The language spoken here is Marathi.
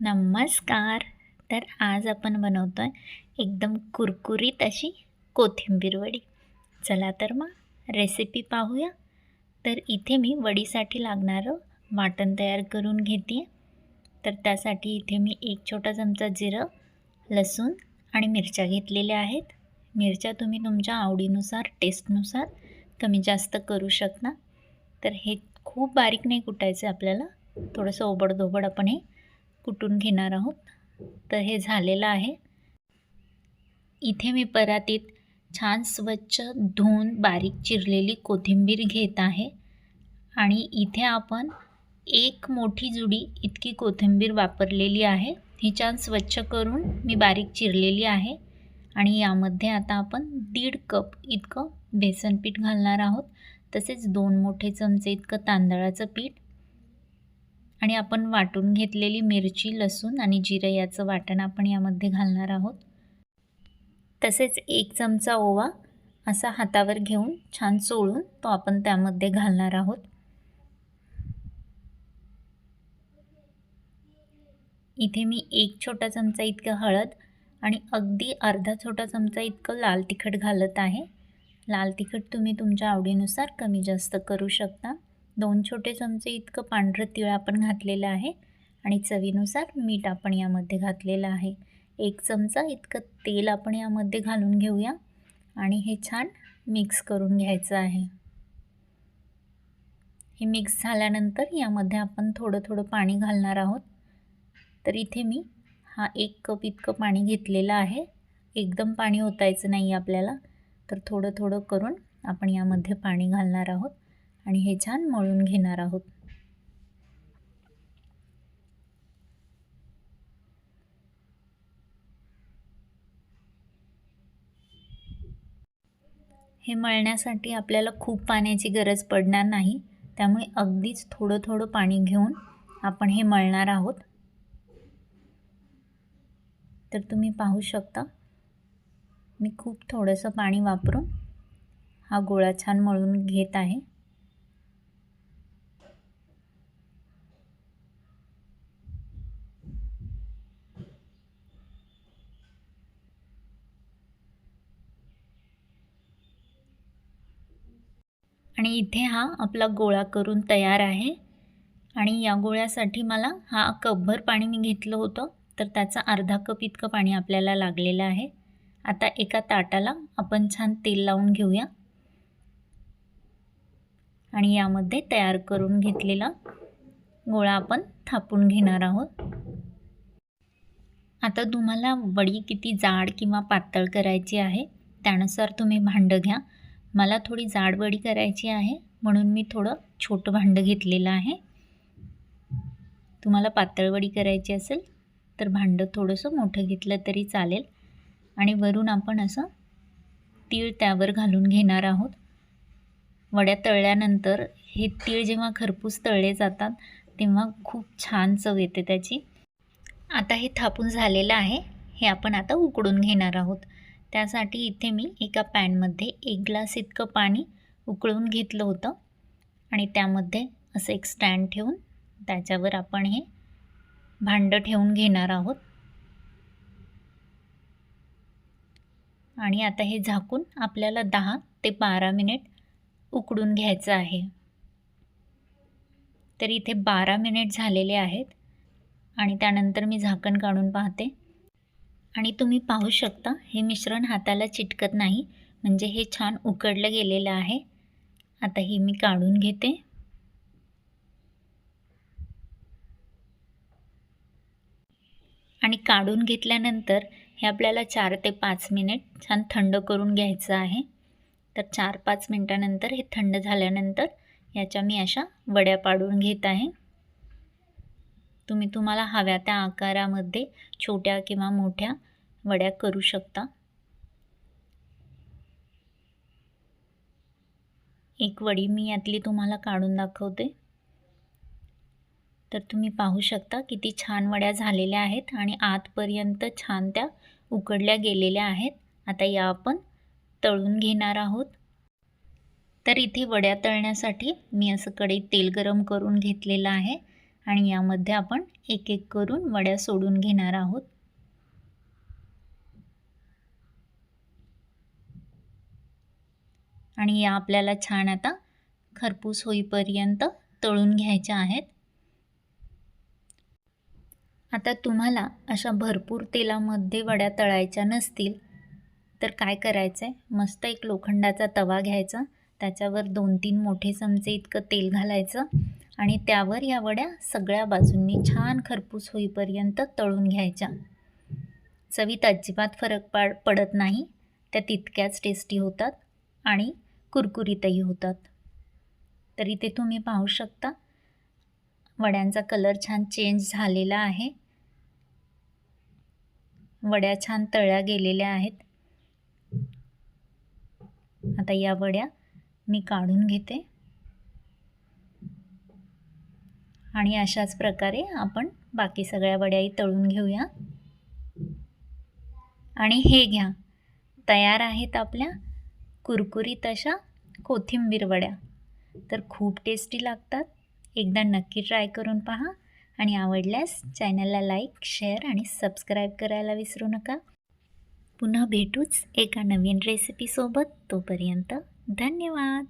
नमस्कार. तर आज आपण बनवतो आहे एकदम कुरकुरीत अशी कोथिंबीर वडी. चला तर मग रेसिपी पाहूया. तर इथे मी वडीसाठी लागणारं वाटण तयार करून घेते तर त्यासाठी इथे मी एक छोटा चमचा जिरं लसूण आणि मिरच्या घेतलेल्या आहेत. मिरच्या तुम्ही तुमच्या आवडीनुसार टेस्टनुसार कमी जास्त करू शकता. तर हे खूप बारीक नाही कुटायचं आपल्याला. थोडंसं ओबडधोबड आपण हे कुटून घेणार आहोत? तर हे झालेलं आहे. इथे मी परातीत छान स्वच्छ धुवून बारीक चिरलेली कोथिंबीर घेत आहे आणि इथे आपण एक मोठी जुडी इतकी कोथिंबीर वापरलेली आहे. ही छान स्वच्छ करून मी बारीक चिरलेली आहे आणि यामध्ये आता आपण दीड कप इतकं बेसन पीठ घालणार आहोत. तसेच दोन मोठे चमचे इतकं तांदळाचं पीठ आणि आपण वाटून घेतलेली मिरची लसूण आणि जिरं याचं वाटण आपण यामध्ये घालणार आहोत. तसेच एक चमचा ओवा असा हातावर घेऊन छान चोळून तो आपण त्यामध्ये घालणार आहोत. इथे मी एक छोटा चमचा इतकं हळद आणि अगदी अर्धा छोटा चमचा इतकं लाल तिखट घालत आहे. लाल तिखट तुम्ही तुमच्या आवडीनुसार कमी जास्त करू शकता. दोन छोटे चमचे इतकं पांढरं तिळ आपण घातलेलं आहे आणि चवीनुसार मीठ आपण यामध्ये घातलेलं आहे. एक चमचा इतकं तेल आपण यामध्ये घालून घेऊया आणि हे छान मिक्स करून घ्यायचं आहे. हे मिक्स झाल्यानंतर यामध्ये आपण थोडं थोडं पाणी घालणार आहोत. तर इथे मी हा एक कप इतकं पाणी घेतलेलं आहे. एकदम पाणी ओतायचं नाही आपल्याला. तर थोडं थोडं करून आपण यामध्ये पाणी घालणार आहोत. आणि हे छान मळून घेणार आहोत. हे मळण्यासाठी आपल्याला खूप पाण्याची गरज पडणार नाही त्यामुळे अगदीच थोडं थोडं पाणी घेऊन आपण हे मळणार आहोत. तर तुम्ही पाहू शकता मी खूप थोडंसं पाणी वापरून हा गोळा छान मळून घेत आहे. आणि इथे हा आपला गोळा करून तयार आहे. आणि या गोळ्यासाठी मला हा कपभर पाणी मी घेतलं होतं तर त्याचा अर्धा कप इतकं पाणी आपल्याला लागलेलं आहे. आता एका ताटाला आपण छान तेल लावून घेऊया. आणि यामध्ये तयार करून घेतलेला गोळा आपण थापून घेणार आहोत. आता तुम्हाला वडी किती जाड किंवा पातळ करायची आहे त्यानुसार तुम्ही भांडं घ्या. मला थोडी जाडवडी करायची आहे म्हणून मी थोडं छोटं भांडं घेतलेलं आहे. तुम्हाला पातळवडी करायची असेल तर भांडं थोडंसं मोठं घेतलं तरी चालेल. आणि वरून आपण असं तीळ त्यावर घालून घेणार आहोत. वड्या तळल्यानंतर हे तीळ जेव्हा खरपूस तळले जातात तेव्हा खूप छान चव येते त्याची. आता हे थापून झालेलं आहे हे आपण आता उकडून घेणार आहोत. त्यासाठी इथे मी एका पॅनमध्ये एक ग्लास इतकं पाणी उकळून घेतलं होतं. आणि त्यामध्ये असं एक स्टँड ठेवून त्याच्यावर आपण हे भांडं ठेवून घेणार आहोत. आणि आता हे झाकून आपल्याला दहा ते बारा मिनिट उकडून घ्यायचं आहे. तर इथे बारा मिनिट झालेले आहेत. आणि त्यानंतर मी झाकण काढून पाहते. आणि तुम्ही पाहू शकता हे मिश्रण हाताला चिटकत नाही म्हणजे हे छान उकडलं गेलेलं आहे. आता ही मी काढून घेते. आणि काढून घेतल्यानंतर हे आपल्याला चार ते पाच मिनिट छान थंड करून घ्यायचं आहे. तर चार पाच मिनटानंतर हे थंड झाल्यानंतर याच्या मी अशा वड्या पाडून घेत आहे. तुम्ही तुम्हाला हव्या त्या आकारामध्ये छोट्या किंवा मोठ्या वड्या करू शकता. एक वडी मी यातली तुम्हाला काढून दाखवते. तर तुम्ही पाहू शकता किती छान वड्या झालेल्या आहेत आणि आतपर्यंत छान त्या उकडल्या गेलेल्या आहेत. आता या आपण तळून घेणार आहोत. तर इथे वड्या तळण्यासाठी मी असं कडे तेल गरम करून घेतलेलं आहे. आणि यामध्ये आपण एक एक करून वड्या सोडून घेणार आहोत. आणि या आपल्याला छान आता खरपूस होईपर्यंत तळून घ्यायच्या आहेत. आता तुम्हाला अशा भरपूर तेलामध्ये वड्या तळायच्या नसतील तर काय करायचं आहे मस्त एक लोखंडाचा तवा घ्यायचा त्याच्यावर दोन तीन मोठे चमचे इतकं तेल घालायचं आणि त्यावर या वड्या सगळ्या बाजूंनी छान खरपूस होईपर्यंत तळून घ्यायच्या. चवीत अजिबात फरक पाड पडत नाही. त्या तितक्याच टेस्टी होतात आणि कुरकुरीतही होतात. तरी ते तुम्ही पाहू शकता. वड्यांचा कलर छान चेंज झालेला आहे. वड्या छान तळ्या गेलेल्या आहेत. आता या वड्या मी काढून घेते. आणि अशाच प्रकारे आपण बाकी सगळ्या वड्याही तळून घेऊया. आणि हे घ्या. तयार आहेत आपल्या कुरकुरीत अशा कोथिंबीर वड्या. तर खूप टेस्टी लागतात. एकदा नक्की ट्राय करून पहा आणि आवडल्यास चॅनलला लाईक शेअर आणि सबस्क्राईब करायला विसरू नका. पुन्हा भेटूच एका नवीन रेसिपीसोबत तोपर्यंत धन्यवाद!